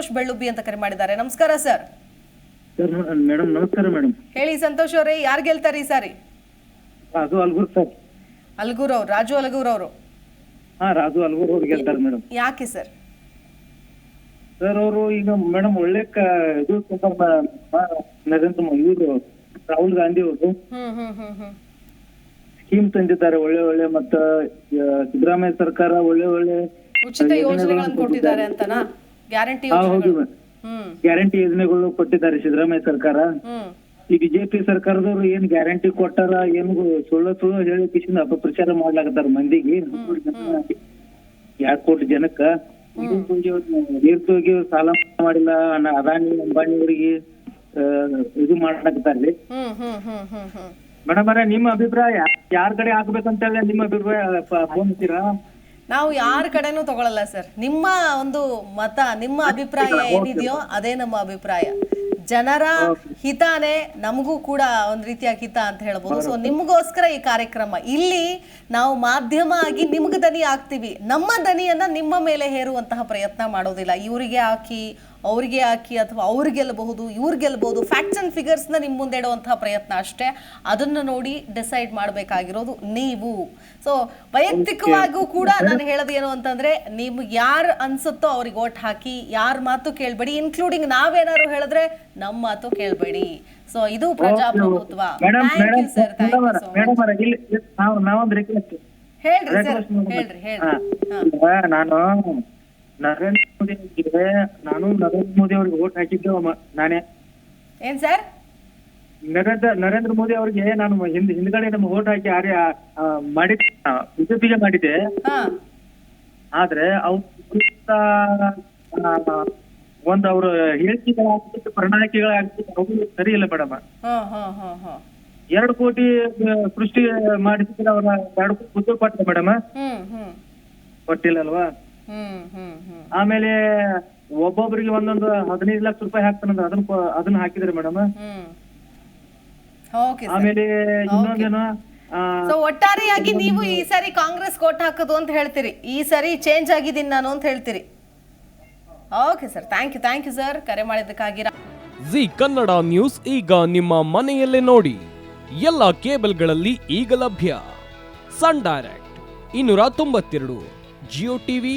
ಸಂತೋಷ್ ಬೆಳ್ಳುಬ್ಬಿ ಅಂತ ಕರೆ ಮಾಡಿದ್ದಾರೆ. ನಮಸ್ಕಾರ ಸರ್. ಮೇಡಮ್ ನಮಸ್ಕಾರ ಮೇಡಮ್ ಹೇಳಿ ಸಂತೋಷ್ ಅವರೇ ಯಾರು ಗೆಲ್ತಾರೆ ಈ ಸಾರಿ? ರಾಜು ಅಲ್ಗೂರ್ ಸರ್. ಅಲ್ಗೂರ್ ಅವ್ರು ರಾಜು ಅಲ್ಗೂರ್ ಅವರು. ಹಾ ರಾಜು ಅಲ್ಗೂರ್ ಅವ್ರು ಗೆಲ್ತಾರೆ ಮೇಡಮ್ ಯಾಕೆ ಸರ್? ಸರ್ ಅವರು ಈಗ ಮೇಡಮ್ ಒಳ್ಳೆ ಇದು ನರೇಂದ್ರ ಮೋದಿ ರಾಹುಲ್ ಗಾಂಧಿ ಅವರು. ಸ್ಕೀಮ್ ತಂದಿದ್ದಾರೆ ಒಳ್ಳೆ ಒಳ್ಳೆ ಮತ್ತ ಸಿದ್ದರಾಮಯ್ಯ ಸರ್ಕಾರ ಒಳ್ಳೆ ಒಳ್ಳೆ ಉಚಿತ ಯೋಜನೆಗಳನ್ನು ಕೊಟ್ಟಿದ್ದಾರೆ ಅಂತನಾ? ಗ್ಯಾರಂಟಿ ಹಾ ಹೌದು ಯೋಜನೆಗಳು ಹ್ಮ್ ಗ್ಯಾರಂಟಿ ಯೋಜನೆಗಳು ಕೊಟ್ಟಿದ್ದಾರೆ ಸಿದ್ದರಾಮಯ್ಯ ಸರ್ಕಾರ ಹ್ಮ್ ಈ ಬಿಜೆಪಿ ಸರ್ಕಾರದವರು ಏನ್ ಗ್ಯಾರಂಟಿ ಕೊಟ್ಟಾರ ಏನು ಸುಳ್ಳು ಸುಳ್ಳು ಹೇಳಿ ಕಿಶಿಂದ ಅಪಪ್ರಚಾರ ಮಾಡ್ಲಾಕತ್ತಾರ ಮಂದಿಗೆ ಎರಡ್ ಕೋಟಿ ಜನಕ್ಕ ನೀರ್ತೋಗಿ ಸಾಲ ಮಾಡಿಲ್ಲ ಅನ್ನ- ಅದಾನಿ ಅಂಬಾನಿ ಅವರಿಗೆ ಇದು ಮಾಡ್ಲಾಕತ್ತಾರ್ರಿ ಹ್ಮ್ ಹ್ಮ್ ಹ್ಮ್ ಹ್ಮ್ ಹ್ಮ್ ಮೇಡಮ್ ಅವರೇ ನಿಮ್ಮ ಅಭಿಪ್ರಾಯ ಯಾರ್ ಕಡೆ ಹಾಕ್ಬೇಕಂತ ನಿಮ್ಮ ಅಭಿಪ್ರಾಯ ಫೋನ್ ನಾವು ಯಾರ ಕಡೆನೂ ತಗೊಳಲ್ಲ ಸರ್. ನಿಮ್ಮ ಒಂದು ಮತ ನಿಮ್ಮ ಅಭಿಪ್ರಾಯ ಏನಿದೆಯೋ ಅದೇ ನಮ್ಮ ಅಭಿಪ್ರಾಯ. ಜನರ ಹಿತಾನೇ ನಮಗೂ ಕೂಡ ಒಂದು ರೀತಿಯ ಹಿತ ಅಂತ ಹೇಳ್ಬೋದು. ಸೊ ನಿಮಗೋಸ್ಕರ ಈ ಕಾರ್ಯಕ್ರಮ. ಇಲ್ಲಿ ನಾವು ಮಾಧ್ಯಮ ಆಗಿ ನಿಮ್ಗೆ ದನಿ ಆಗ್ತೀವಿ. ನಮ್ಮ ದನಿಯನ್ನ ನಿಮ್ಮ ಮೇಲೆ ಹೇರುವಂತಹ ಪ್ರಯತ್ನ ಮಾಡೋದಿಲ್ಲ. ಇವರಿಗೆ ಹಾಕಿ ಅವ್ರಿಗೆ ಹಾಕಿ ಅಥವಾ ಅವ್ರು ಗೆಲ್ಲಬಹುದು ಇವ್ರು ಗೆಲ್ಲಬಹುದು ಫ್ಯಾಕ್ಟ್ಸ್ ಅಂಡ್ ಫಿಗರ್ಸ್ನ ನಿಮ್ಮ ಮುಂದೆ ಇಡುವಂತಹ ಪ್ರಯತ್ನ ಅಷ್ಟೇ. ಅದನ್ನು ನೋಡಿ ಡಿಸೈಡ್ ಮಾಡಬೇಕಾಗಿರೋದು ನೀವು. ಸೊ ವೈಯಕ್ತಿಕವಾಗಿಯೂ ಕೂಡ ನಾನು ಹೇಳೋದು ಏನು ಅಂತಂದ್ರೆ ನಿಮ್ಗೆ ಯಾರು ಅನ್ಸುತ್ತೋ ಅವ್ರಿಗೆ ಓಟ್ ಹಾಕಿ ಯಾರ ಮಾತು ಕೇಳಬೇಡಿ ಇನ್ಕ್ಲೂಡಿಂಗ್ ನಾವೇನಾದ್ರು ಹೇಳಿದ್ರೆ ನಮ್ಮ ಮಾತು ಕೇಳಬೇಡಿ. ಸೊ ಇದು ಪ್ರಜಾಪ್ರಭುತ್ವ. ಹೇಳ್ರಿ ಸರ್ ಹೇಳ್ರಿ ಹೇಳ್ರಿ. ನಾನು ನರೇಂದ್ರ ಮೋದಿ ಅವರಿಗೆ ನಾನು ನರೇಂದ್ರ ಮೋದಿ ಅವ್ರಿಗೆ ಓಟ್ ಹಾಕಿದ್ದೆ ಒಮ್ಮ- ನಾನೇ. ಏನ್ ಸರ್? ನರೇಂದ್ರ ನರೇಂದ್ರ ಮೋದಿ ಅವರಿಗೆ ನಾನು ಹಿಂದ್ ಹಿಂದ್ಗಡೆ ನಮ್ಮ ಓಟ್ ಹಾಕಿ ಆರ್ಯ ಮಾಡಿದ್ದೆ. ಬಿಜೆಪಿಗೆ ಮಾಡಿದ್ದೆ. ಹಾ. ಆದ್ರೆ ಅವ್ರ ಒಂದ್ ಅವ್ರ ಹೇಳಿಕೆಗಳಾಗ್ತಿತ್ತು ಪ್ರಣಾಳಿಕೆಗಳಾಗ್ತಿತ್ತು ಅವು ಸರಿ ಇಲ್ಲ ಮೇಡಮ್. ಹಾ ಹಾ ಹಾ ಹಾ. ಎರಡು ಕೋಟಿ ಆ, ಸೃಷ್ಟಿ ಮಾಡಿಸಿದ್ರೆ ಅವರ ಎರಡು ಕೋಟಿ ಉದ್ಯೋಗ ಕೊಟ್ಟ ಮೇಡಮ್. ಹ್ಮ್ ಹ್ಮ್. ಕೊಟ್ಟಿಲ್ಲ ಅಲ್ವಾ? ಆಮೇಲೆ ಒಬ್ಬೊಬ್ಬರಿಗೆ ಒಂದೊಂದು ಹದಿನೈದು ಲಕ್ಷ ರೂಪಾಯಿ ಹಾಕ್ತಾನಂದ್ರೆ ಅದನ್ನ ಅದನ್ನ ಹಾಕಿದ್ರೆ ಮೇಡಮ್. ಹ್ಮ್. ಓಕೆ ಆಮೇಲೆ ಇನ್ನೊಂದೇನು ಸೊ ಒಟ್ಟಾರೆಯಾಗಿ ನೀವು ಈ ಸಾರಿ ಕಾಂಗ್ರೆಸ್ ಕೋಟ್ ಹಾಕೋದು ಅಂತ ಹೇಳ್ತೀರಿ. ಈ ಸಾರಿ ಚೇಂಜ್ ಆಗಿದ್ದೀನಿ ನಾನು ಅಂತ ಹೇಳ್ತೀರಿ. Okay sir thank you thank you sir ಕರೆ ಮಾಡಿದ್ದಕ್ಕಾಗಿ ಜಿ ಕನ್ನಡ ನ್ಯೂಸ್ ಈಗ ನಿಮ್ಮ ಮನೆಯಲ್ಲೇ ನೋಡಿ. ಎಲ್ಲ ಕೇಬಲ್ಗಳಲ್ಲಿ ಈಗ ಲಭ್ಯ. ಸನ್ ಡೈರೆಕ್ಟ್ ಇನ್ನೂರ ತೊಂಬತ್ತೆರಡು ಜಿಯೋ ಟಿವಿ